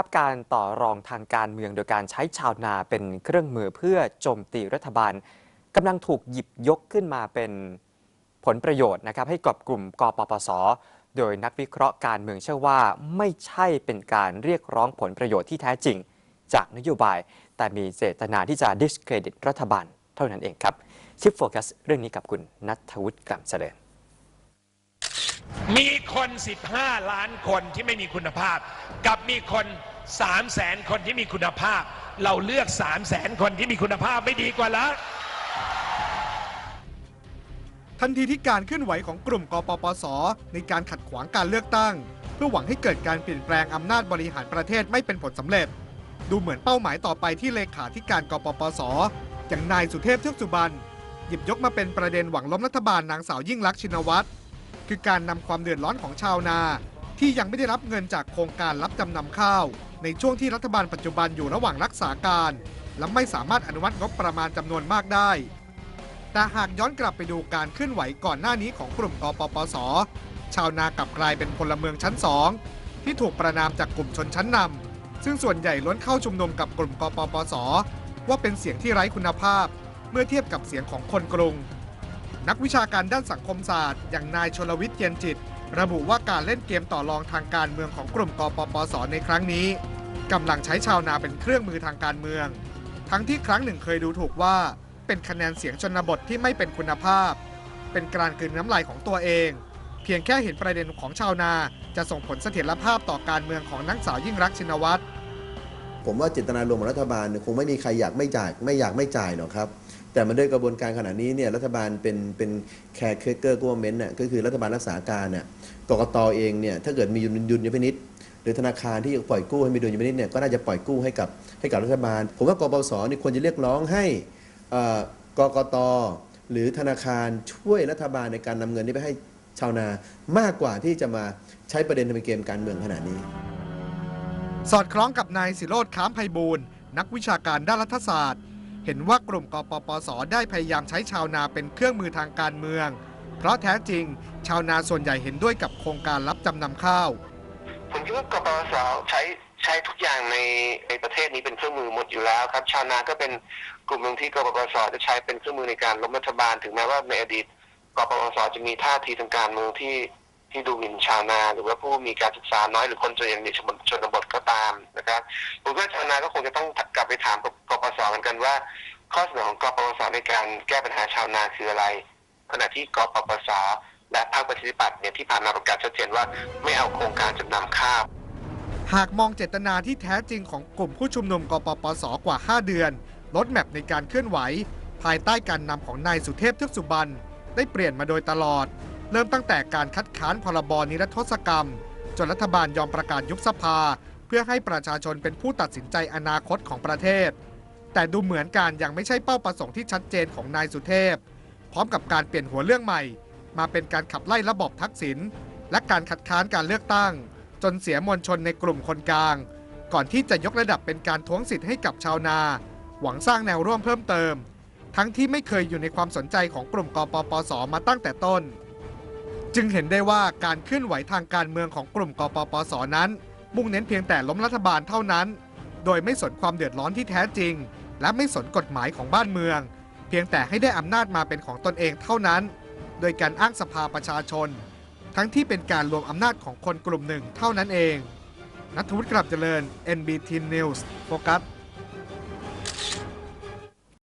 รับการต่อรองทางการเมืองโดยการใช้ชาวนาเป็นเครื่องมือเพื่อโจมตีรัฐบาลกำลังถูกหยิบยกขึ้นมาเป็นผลประโยชน์นะครับ ให้กับกลุ่มกปปส โดยนักวิเคราะห์การเมืองเชื่อว่าไม่ใช่เป็นการเรียกร้องผลประโยชน์ที่แท้จริง จากนโยบาย แต่มีเจตนาที่จะ discredit รัฐบาลเท่านั้นเองครับชิปโฟกัสเรื่องนี้กับคุณนัทวุฒิกลัมเจริญ มีคน 15 ล้านคนที่ไม่มีคุณภาพ กับมีคน3แสนคนที่มีคุณภาพ เราเลือก3แสนคนที่มีคุณภาพไม่ดีกว่าละทันทีที่การเคลื่อนไหวของกลุ่มกปปส ในการขัดขวางการเลือกตั้ง เพื่อหวังให้เกิดการเปลี่ยนแปลงอำนาจบริหารประเทศไม่เป็นผลสำเร็จ ดูเหมือนเป้าหมายต่อไปที่เลขาธิการกปปส อย่างนายสุเทพเทือกสุบรรณหยิบยกมาเป็นประเด็นหวังล้มรัฐบาลนางสาวยิ่งลักษณ์ชินวัตร คือการนำความเดือดร้อนของชาวนา ที่ยังไม่ได้รับเงินจากโครงการรับจำนำข้าว ในช่วงที่รัฐบาลปัจจุบันอยู่ระหว่างรักษาการ และไม่สามารถอนุมัติงบประมาณจำนวนมากได้ แต่หากย้อนกลับไปดูการเคลื่อนไหวก่อนหน้านี้ของกลุ่มกปปส ชาวนากลับกลายเป็นพลเมืองชั้นสองที่ถูกประนามจากกลุ่มชนชั้นนำซึ่งส่วนใหญ่ล้วนเข้าชุมนุมกับกลุ่มกปปส ว่าเป็นเสียงที่ไร้คุณภาพ เมื่อเทียบกับเสียงของคนกรุง นักวิชาการด้านสังคมศาสตร์ อย่างนายชลวิทย์เยนจิต ระบุว่าการเล่นเกมต่อรองทางการเมืองของกลุ่มกปปสในครั้งนี้กำลังใช้ชาวนาเป็นเครื่องมือทางการเมือง ทั้งที่ครั้งหนึ่งเคยดูถูกว่า เป็นคะแนนเสียงชนบทที่ไม่เป็นคุณภาพ เป็นการกลืนน้ำลายของตัวเอง เพียงแค่เห็นประเด็นของชาวนาจะส่งผลเสถียรภาพต่อการเมืองของนักสาวยิ่งรักชินวัตรผมว่าเจตนารมณ์ของรัฐบาลคงไม่มีใครอยากไม่จ่ายไม่อยากไม่จ่ายหรอกครับ แต่มันด้วยกระบวนการขณะนี้เนี่ยรัฐบาลเป็นเป็นแคร์เคเกอร์กัวเมนต์น่ะก็คือรัฐบาลรักษาการน่ะกกตเองเนี่ยถ้าเกิดมีดุลดุลยพินิษหรือธนาคารที่ปล่อยกู้ให้มีดุลยพินิษเนี่ยก็น่าจะปล่อยกู้ให้กับให้กับรัฐบาล ผมว่ากปปสนี่ควรจะเรียกร้องให้กกตหรือธนาคารช่วยรัฐบาลในการนำเงินนี้ไปให้ชาวนามากกว่าที่จะมาใช้ประเด็นทำเป็นเกมการเมืองขนาดนี้ สอดคล้องกับนายสิโรธค้ามไพบูลนักวิชาการด้านรัฐศาสตร์ เห็นว่ากลุ่มกปปส ได้พยายามใช้ชาวนาเป็นเครื่องมือทางการเมือง เพราะแท้จริง ชาวนาส่วนใหญ่เห็นด้วยกับโครงการรับจำนำข้าว ผมคิดว่ากปปสใช้ใช้ทุกอย่างในในประเทศนี้เป็นเครื่องมือหมดอยู่แล้วครับ ชาวนาก็เป็นกลุ่มหนึ่งที่กปปสจะใช้เป็นเครื่องมือในการล้มรัฐบาล ถึงแม้ว่าในอดีตกปปสจะมีท่าทีทางการเมืองที่ ที่ดูหมิ่นชาวนา หรือว่าผู้มีการศึกษาน้อยหรือคนจนในชนบทก็ตามนะครับผมว่าชาวนาก็คงจะต้องกลับไปถามกปปสเหมือนกันว่า ข้อเสนอของกปปสในการแก้ปัญหาชาวนาคืออะไร ขณะที่กปปสและพรรคประชาธิปัตย์เนี่ยที่ผ่านมาประกาศชัดเจนว่าไม่เอาโครงการจำนำข้าวหากมองเจตนาที่แท้จริงของกลุ่มผู้ชุมนุมกปปสกว่า 5 เดือน ลดแมพในการเคลื่อนไหว ภายใต้การนำของนายสุเทพเทือกสุบรรณได้เปลี่ยนมาโดยตลอด เริ่มตั้งแต่การคัดค้านพรบนิรโทษกรรม จนรัฐบาลยอมประกาศยุบสภา เพื่อให้ประชาชนเป็นผู้ตัดสินใจอนาคตของประเทศ แต่ดูเหมือนการยังไม่ใช่เป้าประสงค์ที่ชัดเจนของนายสุเทพ พร้อมกับการเปลี่ยนหัวเรื่องใหม่ มาเป็นการขับไล่ระบบทักษิณและการคัดค้านการเลือกตั้ง จนเสียมวลชนในกลุ่มคนกลาง ก่อนที่จะยกระดับเป็นการท้วงสิทธิ์ให้กับชาวนา หวังสร้างแนวร่วมเพิ่มเติม ทั้งที่ไม่เคยอยู่ในความสนใจของกลุ่มกปปสมาตั้งแต่ต้น จึงเห็นได้ว่าการเคลื่อนไหวทางการเมืองของกลุ่มกปปสนั้น มุ่งเน้นเพียงแต่ล้มรัฐบาลเท่านั้น โดยไม่สนความเดือดร้อนที่แท้จริง และไม่สนกฎหมายของบ้านเมือง เพียงแต่ให้ได้อำนาจมาเป็นของตนเองเท่านั้น โดยการอ้างสภาประชาชน ทั้งที่เป็นการรวมอำนาจของคนกลุ่มหนึ่งเท่านั้นเองนัทวุฒิกลับเจริญ NBT News โฟกัส